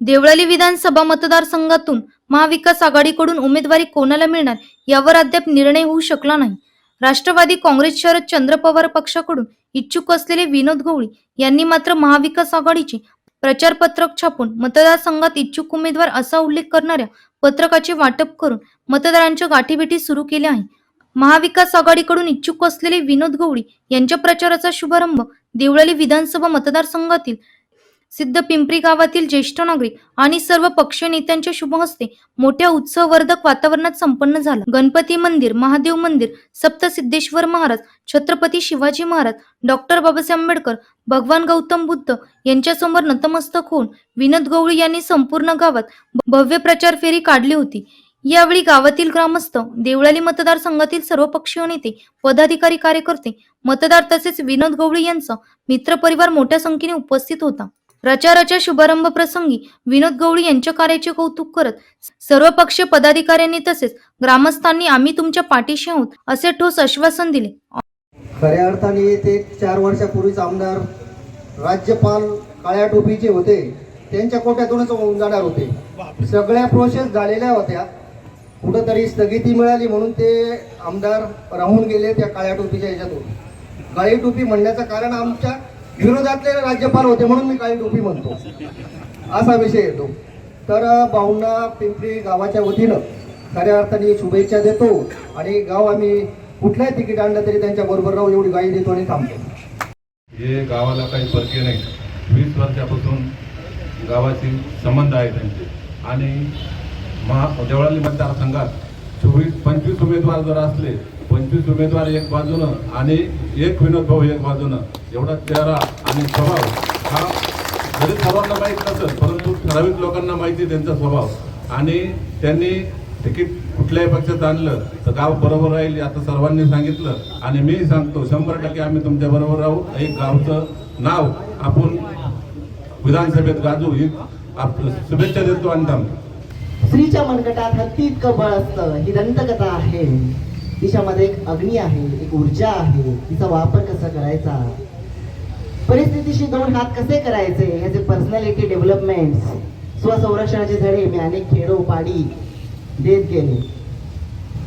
देवळाली विधानसभा मतदारसंघातून महाविकास आघाडीकडून उमेदवारी कोणाला मिळणार यावर अद्याप निर्णय होऊ शकला नाही. राष्ट्रवादी काँग्रेस शरद चंद्र पवार पक्षाकडून इच्छुक असलेले विनोद गवळी यांनी मात्र महाविकास आघाडीचे प्रचार पत्रक छापून मतदारसंघात इच्छुक उमेदवार असा उल्लेख करणाऱ्या पत्रकाचे वाटप करून मतदारांच्या गाठीभेटी सुरू केल्या आहे महाविकास आघाडीकडून इच्छुक असलेले विनोद गवळी यांच्या प्रचाराचा शुभारंभ देवळाली विधानसभा मतदारसंघातील सिद्ध पिंपरी गावातील ज्येष्ठ नागरिक आणि सर्व पक्षीय नेत्यांच्या शुभ हस्ते मोठ्या उत्सववर्धक वातावरणात संपन्न झाला. गणपती मंदिर महादेव मंदिर सप्तसिद्धेश्वर महाराज छत्रपती शिवाजी महाराज डॉक्टर बाबासाहेब आंबेडकर भगवान गौतम बुद्ध यांच्यासमोर नतमस्तक होऊन विनोद गवळी यांनी संपूर्ण गावात भव्य प्रचार फेरी काढली होती. यावेळी गावातील ग्रामस्थ देवळाली मतदारसंघातील सर्व पक्षीय नेते पदाधिकारी कार्यकर्ते मतदार तसेच विनोद गवळी यांचा मित्रपरिवार मोठ्या संख्येने उपस्थित होता. प्रचाराच्या शुभारंभ प्रसंगी विनोद गवळी यांच्या कार्याचे कौतुक करत सर्व पक्ष पदाधिकाऱ्यांनी तसेच ग्रामस्थांनी आम्ही तुमच्या पाठीशी आहोत असे ठोस आश्वासन दिले. खऱ्या अर्थाने ते चार वर्षापूर्वीच आमदार राज्यपाल काळ्या टोपीचे होते त्यांच्या कोट्यातूनच होऊन जाणार होते. सगळ्या प्रोसेस झालेल्या होत्या. कुठंतरी स्थगिती मिळाली म्हणून ते आमदार राहून गेले त्या काळ्या टोपीच्या ह्याच्यातून काळी टोपी म्हणण्याचं कारण आमच्या विरोधातले राज्यपाल होते म्हणून मी काळी टोपी म्हणतो. असा विषय येतो. तर भाऊंना पिंपरी गावाच्या वतीनं खऱ्या अर्थाने शुभेच्छा देतो आणि गाव आम्ही कुठल्याही तिकीट आणलं तरी त्यांच्या बरोबर राहू एवढी गाई देतो आणि थांबतो. हे गावाला काही परके नाही. वीस वर्षापासून गावाशी संबंध आहे त्यांचे. आणि महा देवळाली मतदारसंघात चोवीस पंचवीस उमेदवार जर असले पंचवीस उमेदवार एक बाजूनं आणि एक विनोद भाऊ एक बाजूनं. एवढा चेहरा आणि स्वभाव हा जरी सर्वांना माहीत नसेल परंतु ठराविक लोकांना माहिती आहे त्यांचा स्वभाव. आणि त्यांनी तिकीट कुठल्याही पक्षात आणलं तर गाव बरोबर राहील आता सर्वांनी सांगितलं. आणि मी सांगतो शंभर टक्के आम्ही तुमच्या बरोबर राहू. एक गावचं नाव आपण विधानसभेत गाजू ही आप- शुभेच्छा देतो आणि थांबतो स्त्रीच्या मनगटात हत्ती इतकं बळ असतं ही दंतकथा आहे. तिच्यामध्ये एक अग्नी आहे एक ऊर्जा आहे. तिचा वापर कसा करायचा? परिस्थितीशी दोन हात कसे करायचे? ह्याचे पर्सनॅलिटी डेव्हलपमेंट स्वसंरक्षणाचे धडे. मी अनेक खेडो पाडी देत गेले.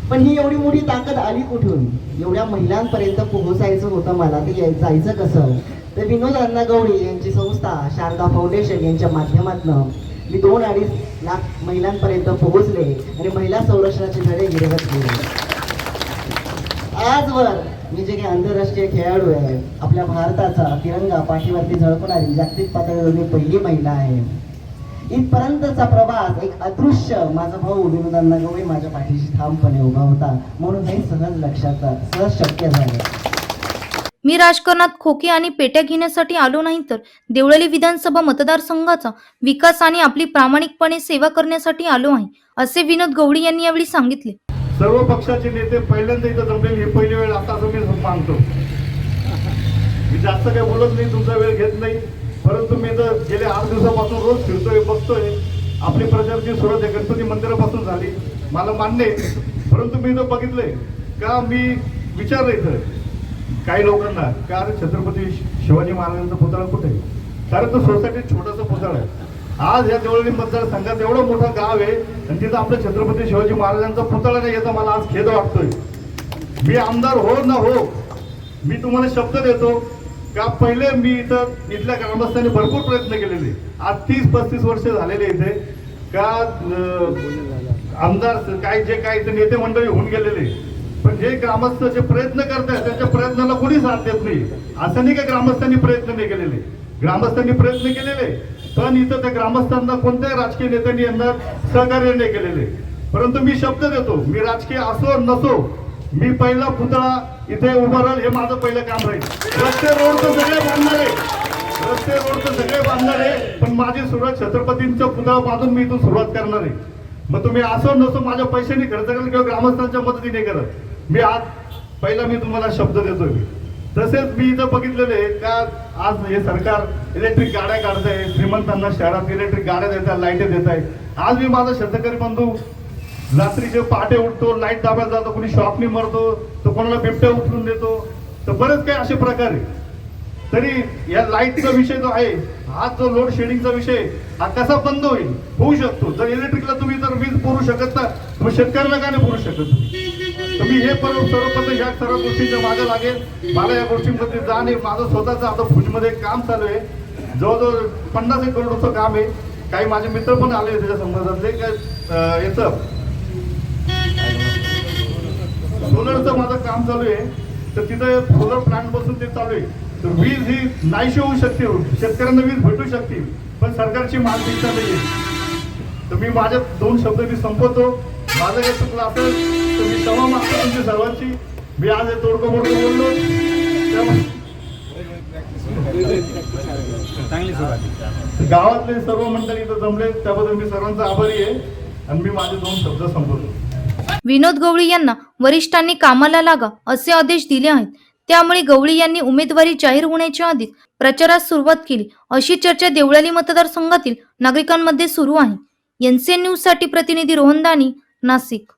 पण ही एवढी मोठी ताकद आली कुठून? एवढ्या महिलांपर्यंत पोहोचायचं होतं मला. ते जायचं कसं? तर विनोद अण्णा गवळी यांची संस्था शारदा फाउंडेशन यांच्या माध्यमातून मी दोन अडीच लाख महिलांपर्यंत पोहोचले आणि महिला संरक्षणाचे धडे गिरवत गेले. आजवर मी जे काही आंतरराष्ट्रीय खेळाडू आहे आपल्या भारताचा तिरंगा पाठीवरती झळकणारी जागतिक पातळीवर मी पहिली महिला आहे. इथपर्यंतचा प्रवास एक अदृश्य माझा भाऊ विनोदांना गवळी माझ्या पाठीशी ठामपणे उभा होता. म्हणून हे सहज लक्षात सहज शक्य झालं. मी राजकारणात खोके आणि पेट्या घेण्यासाठी आलो नाही तर देवळाली विधानसभा मतदारसंघाचा विकास आणि आपली प्रामाणिकपणे सेवा करण्यासाठी आलो आहे असे विनोद गवळी यांनी यावेळी सांगितले. सर्व पक्षाचे नेते पहिल्यांदा इथं जमलेले हे पहिली वेळ आता असं मी मानतो मी जास्त काही बोलत नाही तुमचा वेळ घेत नाही. परंतु मी तर गेल्या आठ दिवसापासून रोज फिरतोय बघतोय. आपली प्रचारची सुरुवात आहे गणपती मंदिरापासून झाली. मला मान्य आहे. परंतु मी तर बघितलंय का मी विचारलं इथं. काही लोकांना का अरे छत्रपती शिवाजी महाराजांचा पुतळा कुठे? आहे? कारण तो सोसायटीत छोटासा पुतळा आहे. आज या देवळी मतदारसंघात एवढं मोठं गाव आहे आणि तिथं आपलं छत्रपती शिवाजी महाराजांचा पुतळा नाही याचा मला आज खेद वाटतोय. मी आमदार हो ना हो मी तुम्हाला शब्द देतो का पहिले मी इथं इथल्या ग्रामस्थांनी भरपूर प्रयत्न केलेले. आज तीस पस्तीस वर्ष झालेले इथे. का आमदार काय जे काय इथे नेते मंडळी होऊन गेलेले. पण जे ग्रामस्थ जे प्रयत्न करतात त्यांच्या प्रयत्नाला कोणी साथ देत नाही. असं नाही का ग्रामस्थांनी प्रयत्न नाही केलेले. ग्रामस्थांनी प्रयत्न केलेले. पण इथं त्या ग्रामस्थांना कोणत्याही राजकीय नेत्यांनी यांना सहकार्य नाही केलेले. परंतु मी शब्द देतो मी राजकीय असो नसो मी पहिला पुतळा इथे उभा राहील हे माझं पहिलं काम राहील. रस्ते रोड तर सगळे बांधणार आहे. रस्ते रोड तर सगळे बांधणार आहे पण माझी सुरुवात छत्रपतींचा पुतळा बांधून मी इथून सुरुवात करणार आहे. मग तुम्ही असो नसो माझ्या पैशाने खर्च कराल किंवा ग्रामस्थांच्या मदतीने करत. मी आज पहिला मी तुम्हाला शब्द देतोय. मी तसेच मी इथं बघितलेलं आहे का आज हे सरकार इलेक्ट्रिक गाड्या काढत आहे श्रीमंतांना शहरात इलेक्ट्रिक गाड्या देत आहे लाइट देत आहे आज मी माझा शेतकरी बंधू रात्री जे पहाटे उठतो लाइट दाबायला जातो कोणी शॉपनी मरतो तर कोणाला बिबट्या उचलून देतो. तर बरेच काही असे प्रकार आहे. तरी या लाईटचा विषय जो आहे हा जो लोड शेडिंगचा विषय हा कसा बंद होईल? होऊ शकतो. जर इलेक्ट्रिकला तुम्ही जर वीज पुरू शकत ना मग शेतकऱ्याला काय नाही पुरू शकत तुम्ही? तर मी हे पर्व सर्वप्रथम या सर्व गोष्टींच्या मागे लागेल. मला या गोष्टींमध्ये जाण आहे माझं स्वतःचं आता भुजमध्ये काम चालू आहे. जवळजवळ पन्नास एक करोडचं काम आहे. काही माझे मित्र पण आले त्याच्या संबंधातले काय याचं सोलरचं माझं काम चालू आहे. तर तिथं सोलर प्लांट बसून ते चालू आहे. तर वीज ही नाहीशी होऊ शकते. शेतकऱ्यांना वीज भेटू शकते. पण सरकारची मानसिकता नाही आहे तर मी माझ्या दोन शब्द मी संपवतो. माझं काही चुकलं असेल तर मी क्षमा मागतो तुमची सर्वांची. मी आज हे तोडकं मोडकं बोललो. गावातले सर्व मंडळी इथं जमले. त्याबद्दल मी सर्वांचा आभारी आहे. आणि मी माझे दोन शब्द संपवतो. विनोद गवळी यांना वरिष्ठांनी कामाला लागा असे आदेश दिले आहेत. त्यामुळे गवळी यांनी उमेदवारी जाहीर होण्याच्या आधीच प्रचारास सुरुवात केली. अशी चर्चा देवळाली मतदारसंघातील नागरिकांमध्ये सुरू आहे. एनसीएन न्यूजसाठी प्रतिनिधी रोहन दानी Násico